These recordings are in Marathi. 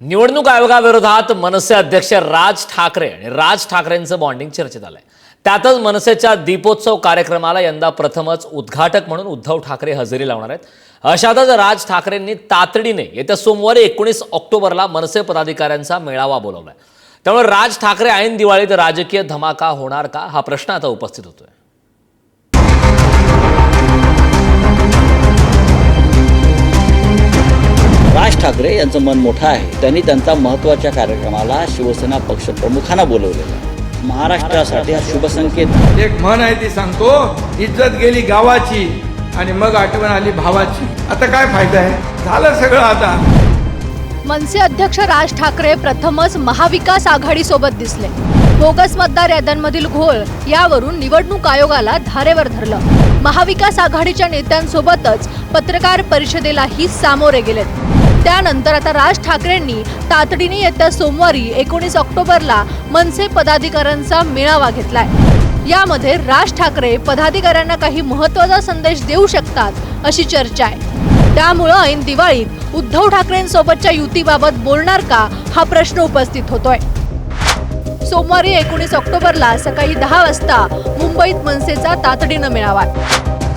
निवडणूक आयोगाविरोधात मनसे अध्यक्ष राज ठाकरे आणि राज ठाकरेंचं बॉन्डिंग चर्चेत आलंय. त्यातच मनसेच्या दीपोत्सव कार्यक्रमाला यंदा प्रथमच उद्घाटक म्हणून उद्धव ठाकरे हजेरी लावणार आहेत. अशातच राज ठाकरेंनी तातडीने येत्या सोमवारी एकोणीस ऑक्टोबरला मनसे पदाधिकाऱ्यांचा मेळावा बोलवलाय. त्यामुळे राज ठाकरे ऐन दिवाळीत राजकीय धमाका होणार का? हा प्रश्न आता उपस्थित होतोय. ठाकरे यांचं मन मोठं आहे. त्यांनी त्यांचा महत्त्वाच्या कार्यक्रमाला शिवसेना पक्षप्रमुखांना बोलवलेलं आहे. महाराष्ट्रासाठी हा शुभ संकेत. आहे. एक म्हण आहे ती सांगतो इज्जत गेली गावाची आणि मग आठवण आली भावाची. आता काय फायदा आहे? झालं सगळं आता. मनसे अध्यक्ष राज ठाकरे प्रथमच महाविकास आघाडी सोबत दिसले. बोगस मतदार याद्यांमधील घोळ यावरून निवडणूक आयोगाला धारेवर धरलं. महाविकास आघाडीच्या नेत्यांसोबतच पत्रकार परिषदेलाही सामोरे गेलेत. त्यानंतर आता राज ठाकरेंनी तातडीने येत्या सोमवारी एकोणीस ऑक्टोबरला मनसे पदाधिकाऱ्यांचा मेळावा घेतलाय. यामध्ये राज ठाकरे पदाधिकाऱ्यांना काही महत्त्वाचा संदेश देऊ शकतात अशी चर्चा आहे. त्यामुळं ऐन दिवाळीत उद्धव ठाकरेंसोबतच्या युतीबाबत बोलणार का हा प्रश्न उपस्थित होतोय. सोमवारी एकोणीस ऑक्टोबरला सकाळी दहा वाजता मुंबईत मनसेचा तातडीनं मेळावा.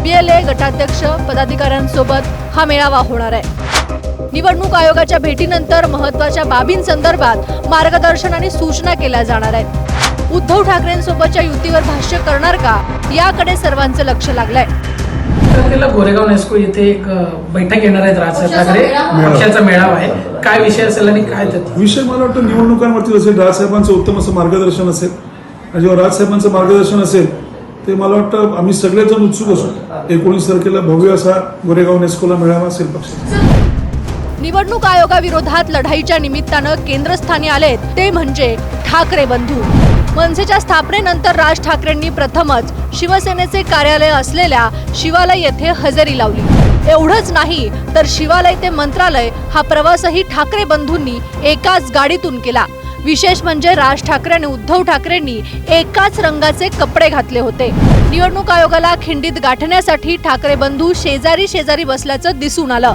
बीएलए गटाध्यक्ष पदाधिकाऱ्यांसोबत हा मेळावा होणार आहे. निवडणूक आयोगाच्या भेटीनंतर महत्त्वाच्या बाबींसंदर्भात मार्गदर्शन आणि सूचना केल्या जाणार आहेत. उद्धव ठाकरेंसोबतच्या युतीवर भाष्य करणार का याकडे सर्वांचं लक्ष लागलंय. गोरेगाव नेस्को येथे एक बैठक घेणार आहेत राज ठाकरे. पक्षाचा मेळावा आहे. काय विषय असेल आणि काय त्यात? विषय मला वाटतं निवडणुकांवरती असेल राजसाहेबांचं उत्तम असं मार्गदर्शन असेल. आणि जेव्हा राजसाहेबांचं मार्गदर्शन असेल ते मला वाटतं आम्ही सगळेजण उत्सुक असू. एकोणीस तारखेला भव्य असा गोरेगाव नेस्कोला मेळावा असेल पक्षाचा. निवडणूक आयोगाविरोधात लढाईच्या निमित्तानं केंद्रस्थानी आलेत. ते म्हणजे ठाकरे बंधू. मनसेच्या स्थापनेनंतर राज ठाकरेंनी प्रथमच शिवसेनेचे कार्यालय असलेल्या शिवालय येथे हजेरी लावली. एवढंच नाही तर शिवालय ते मंत्रालय हा प्रवासही ठाकरे बंधूंनी एकाच गाडीतून केला. विशेष म्हणजे राज ठाकरे आणि उद्धव ठाकरेंनी एकाच रंगाचे कपडे घातले होते. निवडणूक आयोगाला खिंडीत गाठण्यासाठी ठाकरे बंधू शेजारी शेजारी बसल्याचं दिसून आलं.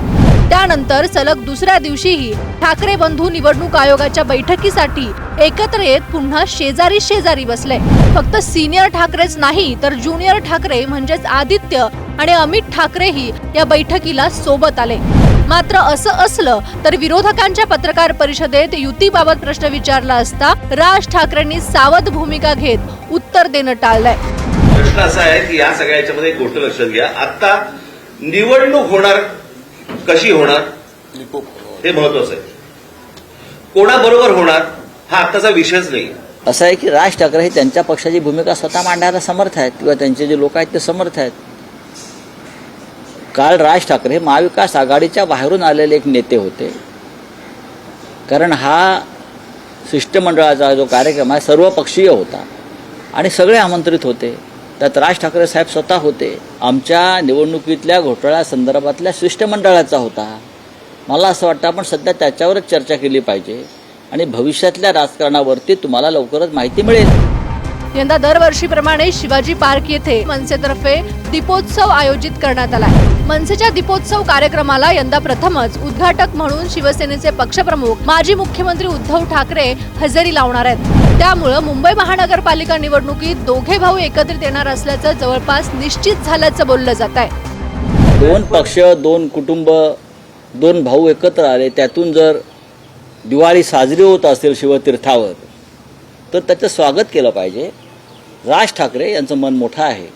त्यानंतर सलग दुसऱ्या दिवशीही ठाकरे बंधू निवडणूक आयोगाच्या बैठकीसाठी एकत्र येत पुन्हा शेजारी शेजारी बसले. फक्त सिनियर ठाकरेच नाही तर ज्युनियर ठाकरे म्हणजेच आदित्य आणि अमित ठाकरेही या बैठकीला सोबत आले. मात्र असं असलं तर विरोधकांच्या पत्रकार परिषदेत युतीबाबत प्रश्न विचारला असता राज ठाकरेंनी सावध भूमिका घेत उत्तर देणं टाळलंय. प्रश्न असा आहे की या सगळ्या याच्यामध्ये एक गोष्ट लक्षात घ्या. आता निवडणूक होणार कशी होणार हे महत्वाचं आहे. कोणाबरोबर होणार हा आत्ताचा विषयच नाही. असं आहे की राज ठाकरे हे त्यांच्या पक्षाची भूमिका स्वतः मांडायला समर्थ आहेत किंवा त्यांचे जे लोक आहेत ते समर्थ आहेत. काल राज ठाकरे महाविकास आघाडीच्या बाहेरून आलेले एक नेते होते. कारण हा शिष्टमंडळाचा जो कार्यक्रम आहे सर्वपक्षीय होता. आणि सगळे आमंत्रित होते. त्यात राज ठाकरे साहेब स्वतः होते. आमच्या निवडणुकीतल्या घोटाळ्या संदर्भातल्या शिष्टमंडळाचा होता. मला असं वाटतं आपण सध्या त्याच्यावरच चर्चा केली पाहिजे. आणि भविष्यातल्या राजकारणावरती तुम्हाला लवकरच माहिती मिळेल. यंदा दरवर्षीप्रमाणे शिवाजी पार्क येथे मनसेतर्फे दीपोत्सव आयोजित करण्यात आला मनसेच्या दीपोत्सव कार्यक्रमाला यंदा प्रथमच उद्घाटक म्हणून शिवसेनेचे पक्षप्रमुख माजी मुख्यमंत्री उद्धव ठाकरे हजेरी लावणार आहेत. त्यामुळं मुंबई महानगरपालिका निवडणुकीत दोघे भाऊ एकत्रित येणार असल्याचं जवळपास निश्चित झाल्याचं बोललं जात आहे. दोन पक्ष दोन कुटुंब दोन भाऊ एकत्र आले त्यातून जर दिवाळी साजरी होत असेल शिवतीर्थावर तर त्याचं स्वागत केलं पाहिजे. राज ठाकरे यांचं मन मोठं आहे.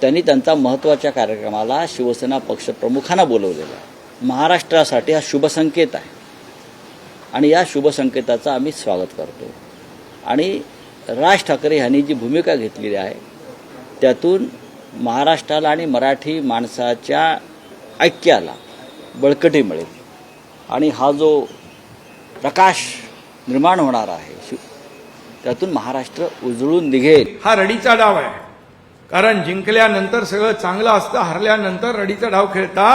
त्यांनी त्यांचा महत्त्वाच्या कार्यक्रमाला शिवसेना पक्षप्रमुखांना बोलवलेलं आहे. महाराष्ट्रासाठी हा शुभसंकेत आहे. आणि या शुभसंकेताचं आम्ही स्वागत करतो. आणि राज ठाकरे यांनी जी भूमिका घेतलेली आहे त्यातून महाराष्ट्राला आणि मराठी माणसाच्या ऐक्याला बळकटी मिळेल. आणि हा जो प्रकाश निर्माण होणार आहे त्यातून महाराष्ट्र उजळून निघेल. हा रडीचा डाव आहे. कारण जिंकल्यानंतर सगळं चांगलं असतं हरल्यानंतर रडीचा डाव खेळता.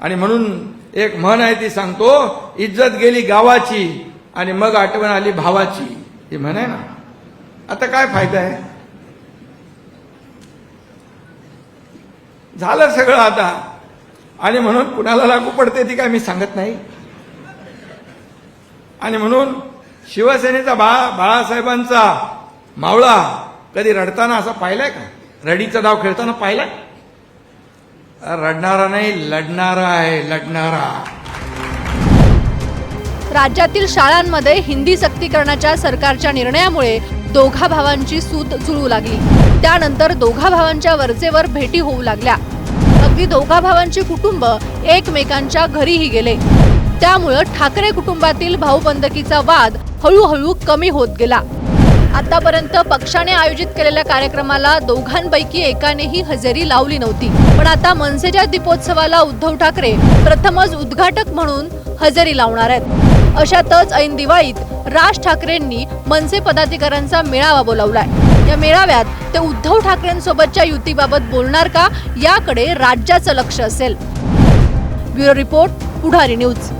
आणि म्हणून एक म्हण आहे ती सांगतो इज्जत गेली गावाची आणि मग आठवण आली भावाची. ही म्हण आहे ना. आता काय फायदा आहे? झालं सगळं आता. आणि म्हणून कुणाला लागू पडते ती काय मी सांगत नाही. आणि म्हणून शिवसेनेचा बाळा बाळासाहेबांचा मावळा कधी रडताना असा पाहिलाय का? रडीचा डाव खेळताना पाहिलाय? रडणारा नाही लढणारा आहे लढणारा. राज्यातील शाळांमध्ये हिंदी सक्तीकरणाच्या सरकारच्या निर्णयामुळे दोघा भावांची सूत जुळू लागली. त्यानंतर दोघा भावांच्या वरचेवर भेटी होऊ लागल्या. अगदी दोघा भावांची कुटुंब एकमेकांच्या घरीही गेले. त्यामुळं ठाकरे कुटुंबातील भाऊबंदकीचा वाद हळूहळू कमी होत गेला. आतापर्यंत पक्षाने आयोजित केलेल्या कार्यक्रमाला दोघांपैकी एकानेही हजेरी लावली नव्हती. पण आता मनसेच्या दीपोत्सवाला उद्धव ठाकरे प्रथमच उद्घाटक म्हणून हजेरी लावणार आहेत. अशातच ऐन दिवाळीत राज ठाकरेंनी मनसे पदाधिकाऱ्यांचा मेळावा बोलावलाय. या मेळाव्यात ते उद्धव ठाकरेंसोबतच्या युतीबाबत बोलणार का याकडे राज्याचं लक्ष असेल. Bureau report Pudhari news.